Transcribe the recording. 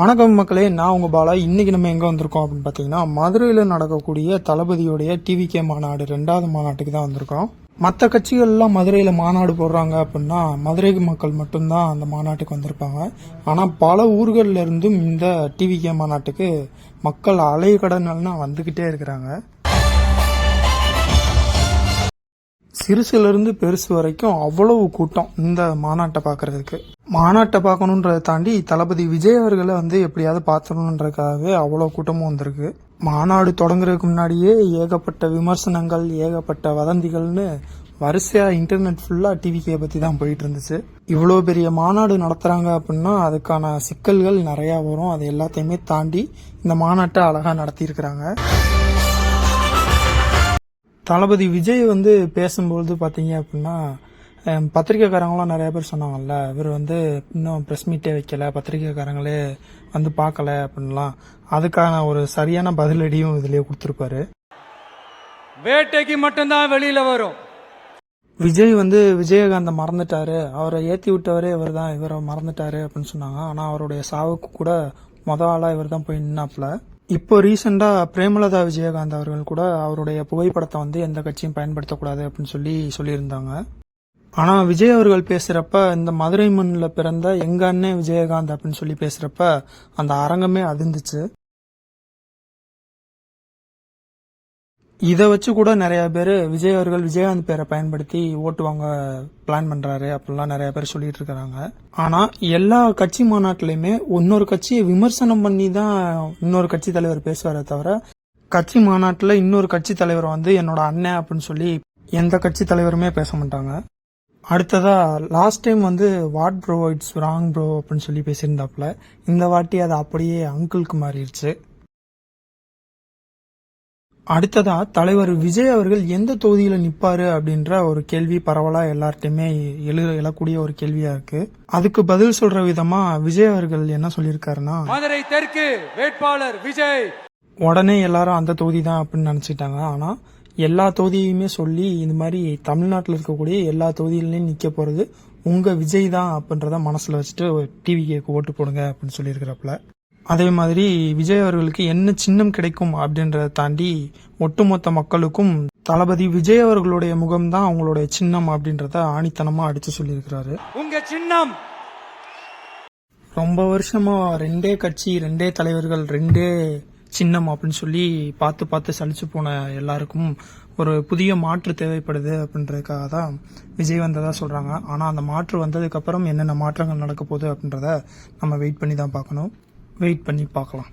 வணக்கம் மக்களே நான் உங்கள் பாலா. இன்னைக்கு நம்ம எங்கே வந்திருக்கோம் அப்படின்னு பார்த்தீங்கன்னா மதுரையில் நடக்கக்கூடிய தளபதியுடைய டிவிகே மாநாடு ரெண்டாவது மாநாட்டுக்கு தான் வந்திருக்கோம். மற்ற கட்சிகள்லாம் மதுரையில் மாநாடு போடுறாங்க அப்படின்னா மதுரை மக்கள் மட்டும்தான் அந்த மாநாட்டுக்கு வந்திருப்பாங்க. ஆனால் பல ஊர்களில் இருந்தும் இந்த டிவிகே மாநாட்டுக்கு மக்கள் அலைய கடனால்னா வந்துக்கிட்டே இருக்கிறாங்க. சிறுசுலேருந்து பெருசு வரைக்கும் அவ்வளவு கூட்டம் இந்த மாநாட்டை பார்க்கறதுக்கு மாநாட்டை பார்க்கணுன்றதை தாண்டி தளபதி விஜய் அவர்களை வந்து எப்படியாவது பார்த்துடணுன்றதுக்காகவே அவ்வளோ கூட்டமும் வந்திருக்கு. மாநாடு தொடங்குறதுக்கு முன்னாடியே ஏகப்பட்ட விமர்சனங்கள் ஏகப்பட்ட வதந்திகள்னு வரிசையாக இன்டர்நெட் ஃபுல்லாக டிவிகே பற்றி தான் போயிட்டு இருந்துச்சு. இவ்வளோ பெரிய மாநாடு நடத்துகிறாங்க அப்படின்னா அதுக்கான சிக்கல்கள் நிறையா வரும். அது எல்லாத்தையுமே தாண்டி இந்த மாநாட்டை அழகாக நடத்தியிருக்கிறாங்க. தளபதி விஜய் வந்து பேசும்பொழுது பார்த்தீங்க அப்படின்னா பத்திரிக்கைக்காரங்களாம் நிறைய பேர் சொன்னாங்கல்ல இவர் வந்து இன்னும் ப்ரெஸ் மீட்டே வைக்கல பத்திரிக்கைக்காரங்களே வந்து பார்க்கல அப்படின்லாம் அதுக்கான ஒரு சரியான பதிலடியும் இதுலயே கொடுத்துருப்பாரு. வேட்டைக்கு மட்டும்தான் வெளியில வரும். விஜய் வந்து விஜயகாந்த மறந்துட்டாரு. அவரை ஏத்தி விட்டவரே இவர் தான் இவரை மறந்துட்டாரு அப்படின்னு சொன்னாங்க. ஆனா அவருடைய சாவுக்கு கூட மொத ஆளா இவர் தான் போய் நின்னாப்ல இப்போ ரீசெண்டா பிரேமலதா விஜயகாந்த் அவர்கள் கூட அவருடைய புகைப்படத்தை வந்து எந்த கட்சியும் பயன்படுத்தக்கூடாது அப்படின்னு சொல்லி சொல்லியிருந்தாங்க. ஆனால் விஜய் அவர்கள் பேசுகிறப்ப இந்த மதுரை மண்ணில் பிறந்த எங்க அண்ணன் விஜயகாந்த் அப்படின்னு சொல்லி பேசுகிறப்ப அந்த அரங்கமே அதிர்ந்துச்சு. இதை வச்சு கூட நிறைய பேர் விஜய் அவர்கள் விஜயகாந்த் பேரை பயன்படுத்தி ஓட்டு வாங்க பிளான் பண்றாரு அப்படிலாம் நிறைய பேர் சொல்லிட்டு இருக்கிறாங்க. ஆனா எல்லா கட்சி மாநாட்டிலையுமே இன்னொரு கட்சியை விமர்சனம் பண்ணி தான் இன்னொரு கட்சி தலைவர் பேசுவாரே தவிர கட்சி மாநாட்டில் இன்னொரு கட்சி தலைவர் வந்து என்னோட அண்ணன் அப்படின்னு சொல்லி எந்த கட்சி தலைவருமே பேச மாட்டாங்க. அடுத்ததா லாஸ்ட் டைம் வந்து what bro it's wrong bro அப்படின்னு சொல்லி பேசியிருந்தாப்புல இந்த வாட்டி அது அப்படியே அங்கிளுக்கு மாறிடுச்சு. அடுத்ததா தலைவர் விஜய் அவர்கள் எந்த தொகுதியில நிப்பாரு? அப்படின்ற ஒரு கேள்வி பரவலா எல்லார்ட்டையுமே எழு எழக்கூடிய ஒரு கேள்வியா இருக்கு. அதுக்கு பதில் சொல்ற விதமா விஜய் அவர்கள் என்ன சொல்லியிருக்காருன்னா மதுரை தெற்கு வேட்பாளர் விஜய். உடனே எல்லாரும் அந்த தொகுதி தான் அப்படின்னு நினைச்சிட்டாங்க. ஆனா எல்லா தொகுதியுமே சொல்லி இந்த மாதிரி தமிழ்நாட்டில் இருக்கக்கூடிய எல்லா தொகுதியிலையும் நிக்க போறது உங்க விஜய் தான் அப்படின்றத மனசுல வச்சுட்டு டிவிக்கு ஓட்டு போடுங்க அப்படின்னு சொல்லியிருக்கிறாப்புல. அதே மாதிரி விஜய் அவர்களுக்கு என்ன சின்னம் கிடைக்கும் அப்படின்றத தாண்டி ஒட்டுமொத்த மக்களுக்கும் தளபதி விஜய் அவர்களுடைய முகம்தான் அவங்களுடைய சின்னம் அப்படின்றத ஆணித்தனமா அடிச்சு சொல்லியிருக்கிறாரு. உங்க சின்னம்! ரொம்ப வருஷமா ரெண்டே கட்சி ரெண்டே தலைவர்கள் ரெண்டே சின்னம் அப்படின்னு சொல்லி பார்த்து பார்த்து சலிச்சு போன எல்லாருக்கும் ஒரு புதிய மாற்று தேவைப்படுது அப்படின்றதுக்காக தான் விஜய் வந்ததாக சொல்கிறாங்க ஆனால் அந்த மாற்று வந்ததுக்கப்புறம் என்னென்ன மாற்றங்கள் நடக்க போகுது அப்படின்றத நம்ம வெயிட் பண்ணி தான் பார்க்கணும். வெயிட் பண்ணி பார்க்கலாம்.